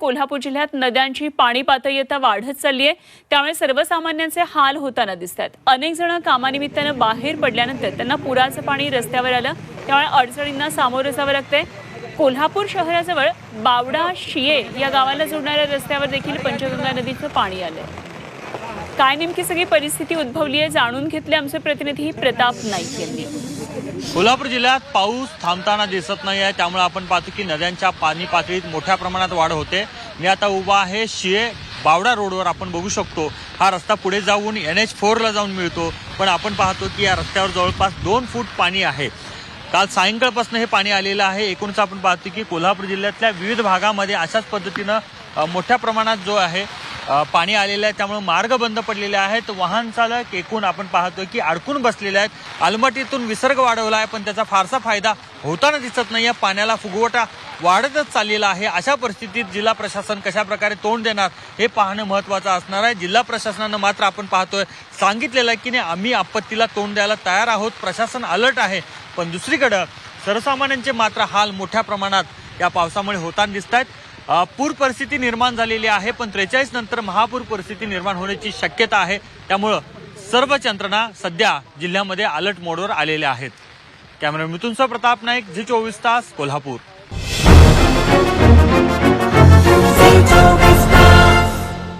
कोल्हापूर जिल्ह्यात नद्यांची पाणी पातळी आता वाढत चालली आहे त्यामुळे सर्वसामान्यांचे हाल होताना दिसत आहेत अनेक जण कामानिमित्तानं बाहेर पडल्यानंतर त्यांना पुराचं पाणी रस्त्यावर आलं. त्यामुळे अडचणींना सामोरं जावं लागतंय. कोल्हापूर शहराजवळ बावडा शिये या गावाला जोडणाऱ्या रस्त्यावर देखील पंचगंगा नदीचं पाणी आलंय. काय नेमकी सगळी परिस्थिती उद्भवली आहे जाणून घेतले आमचे प्रतिनिधी प्रताप नाईक यांनी. कोल्हापूर जिल्ह्यात पाऊस थांबताना दिसत नाही आहे. त्यामुळे आपण पाहतो की नद्यांच्या पाणी पातळीत मोठ्या प्रमाणात वाढ होते. मी आता उभा आहे शिये बावडा रोडवर. आपण बघू शकतो हा रस्ता पुढे जाऊन एन एच फोरला जाऊन मिळतो. पण आपण पाहतो की या रस्त्यावर जवळपास दोन फूट पाणी आहे. काल सायंकाळपासून हे पाणी आलेलं आहे. एकूणच आपण पाहतो की कोल्हापूर जिल्ह्यातल्या विविध भागामध्ये अशाच पद्धतीनं मोठ्या प्रमाणात जो आहे पाणी आलेलं आहे त्यामुळे मार्ग बंद पडलेले आहेत. वाहन चालक एकूण आपण पाहतोय की अडकून बसलेले आहेत. अलमटीतून विसर्ग वाढवला आहे पण त्याचा फारसा फायदा होताना दिसत नाही आहे पाण्याला फुगवटा वाढतच चाललेला आहे. अशा परिस्थितीत जिल्हा प्रशासन कशा प्रकारे तोंड देणार हे पाहणं महत्वाचं असणार आहे. जिल्हा प्रशासनानं मात्र आपण पाहतोय सांगितलेलं आहे की नाही आम्ही आपत्तीला तोंड द्यायला तयार आहोत. प्रशासन अलर्ट आहे पण दुसरीकडं सर्वसामान्यांचे मात्र हाल मोठ्या प्रमाणात या पावसामुळे होताना दिसत आहेत पूर परिस्थिती निर्माण झालेली आहे पण त्रेचाळीस नंतर महापूर परिस्थिती निर्माण होण्याची शक्यता आहे. त्यामुळं सर्व यंत्रणा सध्या जिल्ह्यामध्ये अलर्ट मोडवर आलेल्या आहेत. कॅमेरा मिथुनचा प्रताप नाईक झी चोवीस तास कोल्हापूर.